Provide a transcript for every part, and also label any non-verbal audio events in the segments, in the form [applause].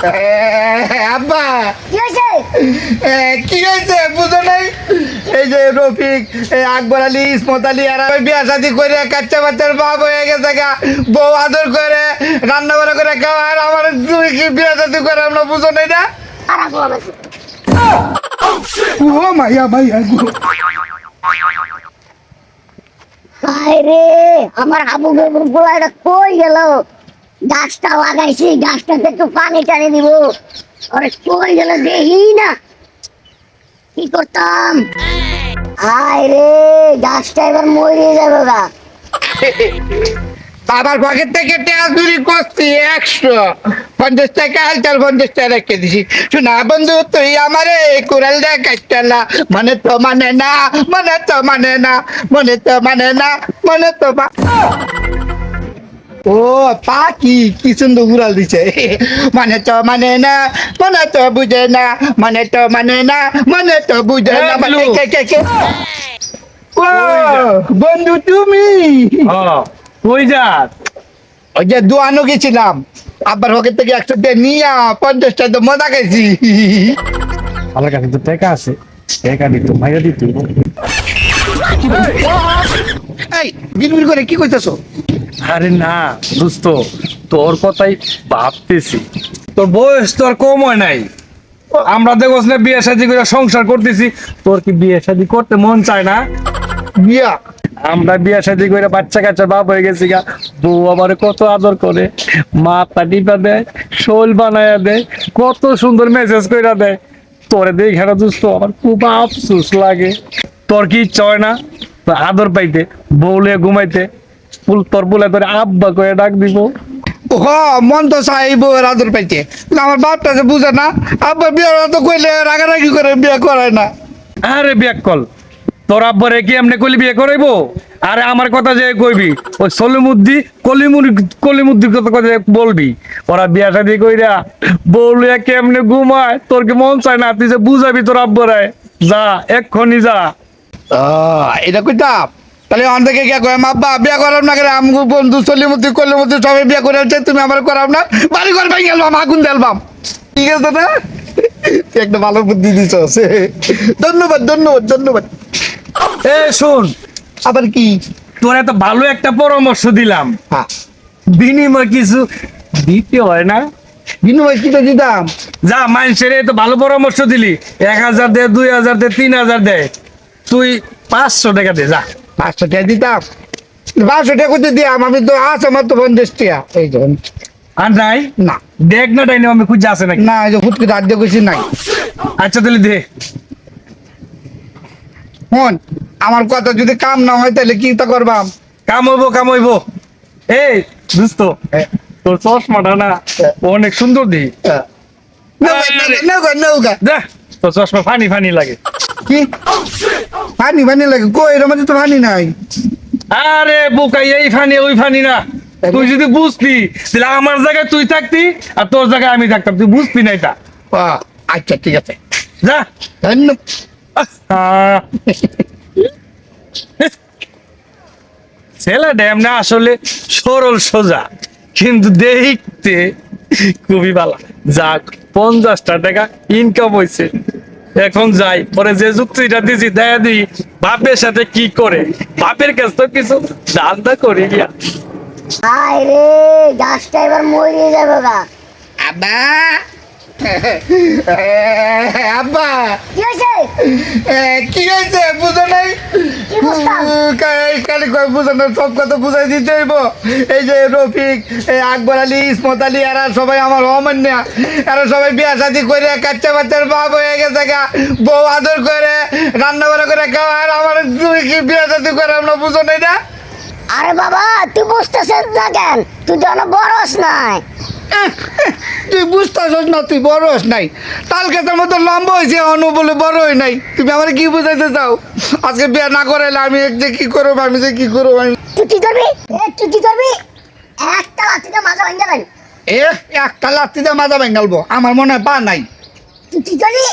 [laughs] আব্বা! কি হয়েছে? বুঝো নাই? এই যে রফিক এই আকবর আলী ইসমত আলী বিয়া শাদি করে কাচ্চা বাচ্চার বাপ হয়ে গেছে গা। বউ আদর করে রান্না বান্না করে খাওয়া আর আমার তুমি কি বিয়া শাদি করে আমরা বুঝো নাই না? ও মাইয়া মাইয়া হায় রে আমার গোলাটা কই গেল? গাছটা লাগাইছি গাছটাতে একটু পানি টানি দিব। আরে কই গেল দেখি না। কি করতাম? হায় রে, গাছটা এবার মরে যাবে গা। বাবার পকেট থেকে টাকা চুরি করছি, একশো। পঞ্চাশ টাকা হালচাল পঞ্চাশ টাকা রেখে দিছি। শোনা বন্ধু, তুই আমারে কুড়াল দেখাইতে না। মনে তো মানে না, মনে তো মানে না, মনে তো মানে না, মনে তো ও পাখি কি সুন্দর উড়াল দিছে। [laughs] মানে তো মানে না মনে তো বুঝে না মানে তো মানে না মনে তো বুঝে না মানে কে কে কে? ও বন্ধু তুমি? হ্যাঁ যা। ওই যে দোয়ানো গেছিলাম। আব্বার পকেট থেকে একশো টাকা নিয়ে পঞ্চাশটা তো মজা খাইছি। আমার কাছে তো টাকা আছে। টাকা দিত মাইরা দিত। এই বিড়বিড় করে কি কইতেছো? আরে না দোস্ত তোর কথাই ভাবতেছি। তোর বয়স তো আর কম হয় নাই। আমরা দেখোস না বিয়ে শাদি করে সংসার করতেছি তোর কি বিয়ে শাদি করতে মন চায় না? বিয়া? আমরা বিয়ে শাদি করে বাচ্চা কাচ্চা বাপ হয়ে গেছি গা বউ আমার কত আদর করে মাথা টিপা দেয় শোল বানায়া দেয় কত সুন্দর মেসেজ কইরা দেয়। তোরে দেখে না দোস্ত আমার খুব আফসোস লাগে। তোর কি ইচ্ছা হয় না? আদর পাইতে বউলে ঘুমাইতে ফুল তোর বলে তোর আব্বা করে ডাক দিব। হ মন তো চাইব আদর পাইতে। আমার বাপটা যে বুঝে না। আব্বা বিয়া তো কইলে রাগারাগি করে বিয়া করায় না। আরে বিয়ে কল তোর আব্বারে কি এমনি কলি বিয়ে করাইবো? আরে আমার কথা যে কইবি ওই সলিমুদ্দি কলিমুর কলিমুদ্দির কথা কথা বলবি ওরা বিয়া শাদি কইরা বউলিয়া কেমনে ঘুমায়? তোর কি মন চায় না? তুই যে বুঝাবি তোর আব্বরায় যা এক্ষুনি যা। এটা কইতাম। তাহলে অন থেকে কে কয় আব্বা বিয়া করাম না করে আমগো বন্ধু চলিমতি কলিমতি সবাই বিয়া করে আছে তুমি আমার করাম না। বাড়ি ঘর ভাই গেলাম আগুন দেলবাম ঠিক আছে না? তুই একটা ভালো বুদ্ধি দিছ ধন্যবাদ ধন্যবাদ ধন্যবাদ। এ শোন। আবার কি? তোর এত ভালো একটা পরামর্শ দিলাম। হ্যাঁ। বিনিময় কিছু দিতে হয় না? বিনিময় কি তো দিতাম? যা মানুষের তো ভালো পরামর্শ দিলি। এক হাজার দে দুই হাজার দে তিন হাজার দে। তুই পাঁচশো টাকা দে যা। পাঁচশো টাকা দিতাম। পাঁচশো টাকা করতে দিয়াম আমি তো আছে আমার তো পঞ্চাশ টাকা। এই যে আর নাই? না। দেখ না ডাইনি আমি খুঁজে আসে নাকি? না এই যে ফুটকে রাজ্য করছি নাই। আচ্ছা তাহলে দে। হন আমার কথা যদি কাম না হয় তাহলে কি তা করবাম? কামাইবো কামাইবো এই দোস্ত হ্যাঁ। তোর চশমাটা না অনেক সুন্দর দি। আরে। নৌকা নৌকা যা তোর চশমা ফানি ফানি লাগে। কি? পানি পানি লাগে। কই এর মধ্যে তো পানি নাই। আরে বোকা এই ফানি ওই ফানি না। তুই যদি বুঝতি তাহলে আমার জায়গায় তুই থাকতি আর তোর জায়গায় আমি থাকতাম। তুই বুঝতি না এটা। আচ্ছা ঠিক আছে। যা। ছেলেটা এমনি আসলে সরল সোজা কিন্তু দেখতে খুবই ভালো। যাক পঞ্চাশটা টাকা ইনকাম হয়েছে এখন যাই পরে যে যুক্তিটা দিছি দেয়া দিই বাপের সাথে কি করে? বাপের কাছ তো কিছু দান্দা করি গিয়া। হায় রে গাছটা এবার মরে যাবে গা। আবা আব্বা! কি হয়েছে? কি হয়েছে? খালি কয় সব কথা বুঝাই দিতে হইব। এই যে রফিক, এই আকবর আলী, ইসমত আলী, এরা সবাই আমার অমান্য। এরা সবাই বিয়া শাদি করে কাচ্চা বাচ্চার বাপ হয়ে গেছে গা। বউ আদর করে, রান্না বান্না করে খাওয়া, আর আমার তুমি কি বিয়া শাদি করে আমরা বুঝো নাই না? আরে বাবা, তুই বুঝতেছিস না কেন? তুই জন বড়স নাই। তুই বুঝতেছস না তুই বড় হস নাই। তাল খেতের মতো লম্বা হয়েছে অনু বলে বড় হই নাই। তুমি আমার কি বুঝাইতে চাও? আজকে বিয়ে না করাইলে আমি যে কি করব আমি যে কি করব আমি তুই কি করবি? এ তুই কি করবি? একটা লাঠিতে মাজা ভেঙে যাবেন এ একটা লাত্তিতে মাজা ভেঙ্গালবো আমার মনে হয় পা নাই। তুই কি করবি?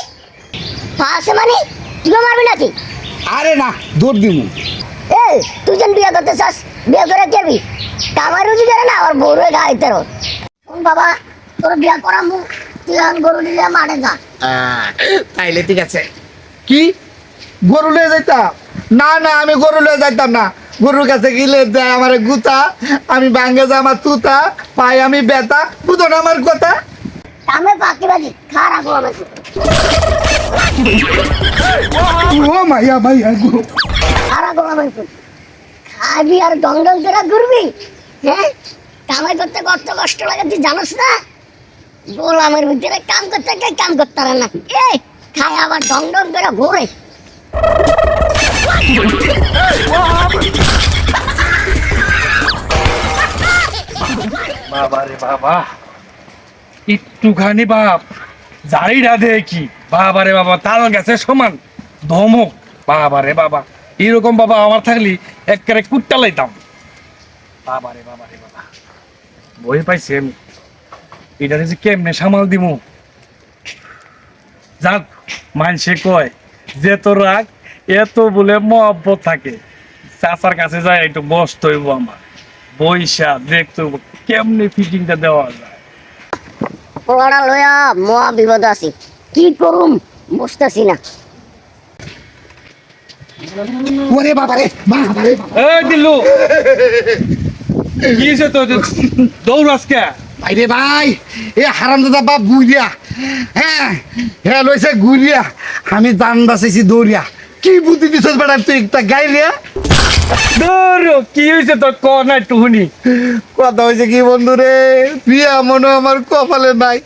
পাশে মানে? তুই মারবি নাকি? আরে না দৌড় দিমু। এ তুই যেন বিয়ে করতে চাস বিয়ে করে কেবি রুজি করে না আবার বউরে গাড়িতে রো বাবা তোর বিয়ে করামু তুই গরু মাঠে যা। তাইলে ঠিক আছে। কি? গরু লয়ে যাইতাম? না না আমি গরু লয়ে যাইতাম না। গরুর কাছে গিলে দেয় আমার গুতা আমি ভাঙ্গে যা আমার তুতা পাই আমি বেতা বুঝো না আমার কথা? আমি ও মাইয়া মাইয়া গো। খারাপ হবে খাবি আর জঙ্গল করে ঘুরবি হ্যাঁ? কামাই করতে কত কষ্ট লাগে, তুই জানোস না? গোলামের ভিতরে কাম করতে কে কাম করতে পারে না। এই, খায় আবার ডং ডং করে ঘুরে। বাবা রে বাবা, একটুখানি বাপ জারিটা দেখি। বাবা রে বাবা, তাল গেছে সমান ধমক। বাবা রে বাবা, এরকম বাবা আমার থাকলি একেবারে কুট্টা লাইতাম বাবা রে বাবা রে বাবা। বই পাইছি। আমি এটা যে কেমনে সামাল দিমু? যাক মানসে কয় যে তো রাগ এত বলে মহব্বত থাকে। চাচার কাছে যায় একটু বসতে হইব আমার। বইসা দেখতে হইব কেমনে ফিটিংটা দেওয়া যায়। মহা বিপদ আছি। কি করুম বুঝতেছি না। ওরে বাবা রে বাবা রে এই দিল্লু! কি হয়েছে তো দৌড় আজকে? ভাই রে ভাই এ হারাম দাদা বাপ গুড়িয়া। হ্যাঁ হ্যাঁ লইছে গুড়িয়া। আমি জান বাঁচাইছি দৌড়িয়া। কি বুদ্ধি দিছস বেটা তুই একটা গাইলিয়া দৌড় কি হয়েছে তোর ক না শুনি। কথা হয়েছে কি বন্ধু রে? প্রিয়া মনে আমার কপালে নাই।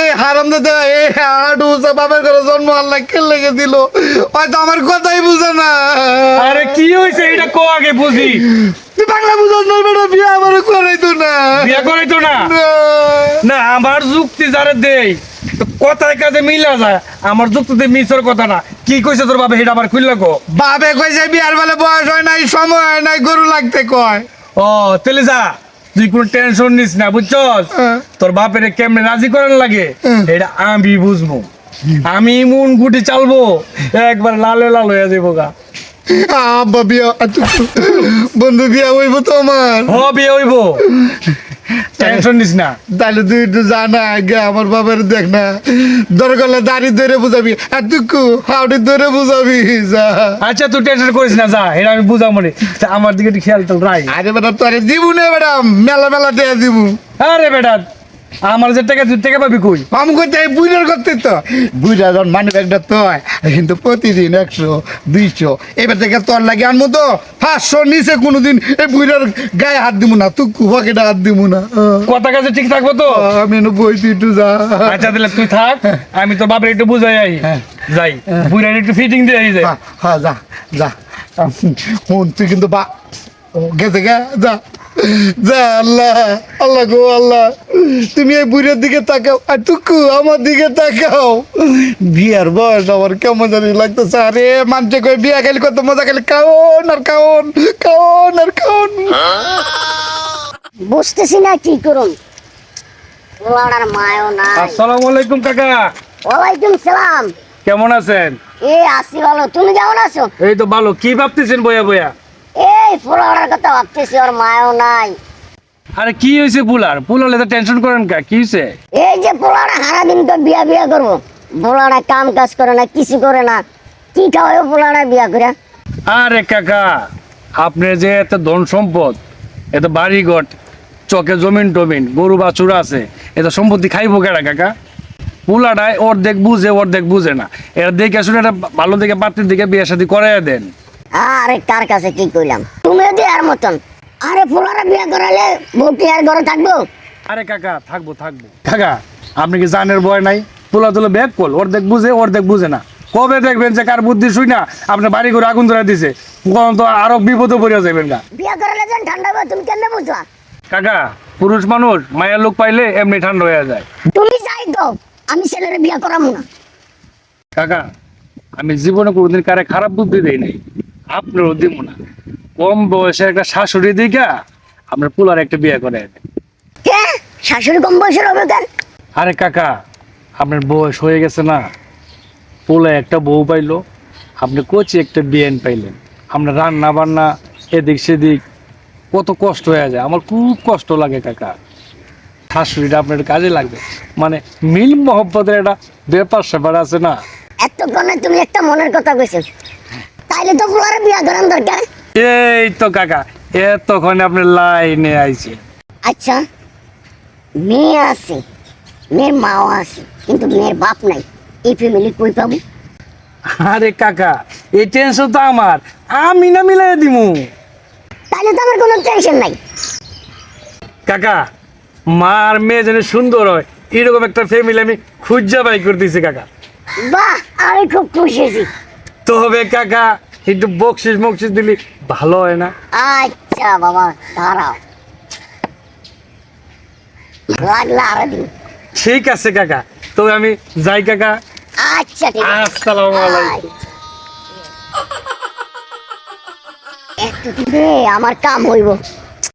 এই হারাম দাদা এই হাডু বাবার ঘরে জন্ম আল্লাহ খেল লেগে দিল? হয়তো আমার কথাই বুঝে না। আরে কি হয়েছে এটা ক আগে বুঝি? বাংলা বুঝাস না বেটা বিয়া আমার করাইতো না। বিয়ে করে না? না। না আমার যুক্তি যারা দেই কথায় কাজে মিলা যায় আমার যুক্তিতে মিসর কথা না। কি কইছে তোর বাবা এটা আবার খুললা গো বাপে কইছে বিয়ার বেলা বয়স হয় নাই সময় হয় নাই গরু লাগতে কয়। ও তাহলে যা তুই কোনো টেনশন নিস না বুঝছস? হ্যাঁ। তোর বাপের কেমনে রাজি করার লাগে। এটা আমি বুঝব। আমি মন গুটি চালবো একবার লালে লাল হয়ে যাব গা। আব্বা বিয়া। বন্ধু বিয়া হইব তোমার। হবে হইব। টেনশন নিস না। তাহলে তুই একটু জানা আগে আমার বাবার দেখ না। দরকার দাড়ি ধরে বুঝাবি। আর তুকু হাওড়ি ধরে বুঝাবি যা। আচ্ছা তুই টেনশন করিস না যা। এটা আমি বুঝাবো নি তা আমার দিকে একটু খেয়াল তো রাই আরে বেটা তোরে দিবু না বেটা। মেলা মেলা দেয়া দিবু। আরে বেটা আমার যে টাকা তুই টাকা পাবি কই? আমি করতে বুইরার করতে তো। বুইরা যখন মানি ব্যাগটা তো কিন্তু প্রতিদিন একশো দুইশো এবার থেকে তোর লাগে আনব তো পাঁচশো নিচে কোনোদিন এই বুইরার গায়ে হাত দিব না তুকু পকেটে হাত দিব না। কথা কাজে ঠিক থাকব তো? আমি এনে বই তুই একটু যা। আচ্ছা তাহলে তুই থাক আমি তোর বাপের একটু বুঝাই আই। হ্যাঁ। যাই বুড়ার একটু ফিটিং দিয়ে আই যাই। হ্যাঁ, হ্যাঁ যা যা। হুন তুই কিন্তু বা গেছে গা যা। যা আল্লাহ আল্লাহ গো আল্লাহ। তুমি এই বুড়ির দিকে তাকাও আর টুকু আমার দিকে তাকাও। বিয়ার বয়স আমার কেমন জানি লাগতেছে। আরে মানছে কই বিয়া খেলি কত মজা খেলি কাউন আর কাউন কাউন আর কাউন। বুঝতেছি না কি মায়ও নাই। আসসালামু আলাইকুম কাকা। ওয়ালাইকুম সালাম। কেমন আছেন? এ আসি ভালো। তুমি কেমন আছো? এই তো ভালো। কি ভাবতেছেন বয়া বয়া? এই পোলাটার কথা ভাবতেছি ওর মায়ও নাই। আরে কি হয়েছে পুলার? পুলালে তো টেনশন করেন কা কি হয়েছে? এই যে পোলাটা সারাদিন তো বিয়া বিয়া করব। পোলাটা কাম কাজ করে না কিছু করে না। কি খাওয়াই পোলাটা বিয়া করে? আরে কাকা আপনার যে এত ধন সম্পদ এত বাড়ি ঘট চকে জমিন টমিন গরু বাছুর আছে এত সম্পত্তি খাইবো কেডা কাকা? পুলাটাই অর্ধেক বুঝে অর্ধেক বুঝে না। এরা দেখে শুনে একটা ভালো দিকে পাত্রের দিকে বিয়ে শাদী করাইয়া দেন। আরে কার কাছে কি কইলাম? তুমিও দিয়ে আর মতন। আরে পোলাটা বিয়া করালে বউটি আর ঘরে থাকব? আরে কাকা থাকব থাকব। কাকা আপনি কি জানের ভয় নাই? পোলা তুলে ব্যাগ কল অর্ধেক বুঝে অর্ধেক বুঝে না। কবে দেখবেন যে কার বুদ্ধি শুই না আপনার বাড়ি করে আগুন ধরা দিছে। কখন তো আরও বিপদে পড়ে যাবেন গা। বিয়া করালে যেন ঠান্ডা হবে তুমি কেমনে বুঝলা? কাকা পুরুষ মানুষ মায়ের লোক পাইলে এমনি ঠান্ডা হয়ে যায়। তুমি যাই তো আমি ছেলের বিয়া করাবো না। কাকা আমি জীবনে কোনোদিন কারে খারাপ বুদ্ধি দেই নাই। আপনারও দিব না। কম বয়সে একটা শাশুড়ি দিকা আপনার পোলার একটা বিয়ে করে। দেন। কে? শাশুড়ি কম বয়সের হবে কেন? আরে কাকা আপনার বয়স হয়ে গেছে না। পোলা একটা বউ পাইলো আপনি কোচি একটা বিয়েন পাইলেন। আপনার রান্না বান্না এদিক সেদিক কত কষ্ট হয়ে যায় আমার খুব কষ্ট লাগে কাকা। শাশুড়িটা আপনার কাজে লাগবে। মানে মিল মহব্বতের একটা ব্যাপার স্যাপার আছে না। এতক্ষণে তুমি একটা মনের কথা কইছো। তাইলে তো ফুলার বিয়া করার দরকার। এই তো কাকা এতক্ষণ আপনার লাইনে আইছে। আচ্ছা মেয়ে আছে মেয়ের মাও আছে কিন্তু মেয়ের বাপ নাই। এই ফ্যামিলি কই পাবো? আরে কাকা এই টেনশন তো আমার আমি না মিলাই দিমু। তাইলে তো আমার কোনো টেনশন নাই। কাকা মার মেয়ে যেন সুন্দর হয় এরকম একটা ফ্যামিলি আমি খুঁজা বাই করতেছি কাকা। বাহ আমি খুব খুশি হয়েছি। তবে কাকা একটু বকশিস মকশিস দিলি ভালো হয় না? আচ্ছা বাবা দাঁড়াও। লাগলা আরও দিন। ঠিক আছে কাকা। তো আমি যাই কাকা। আচ্ছা ঠিক আছে। আসসালামু আলাইকুম। একটু আমার কাম হইব।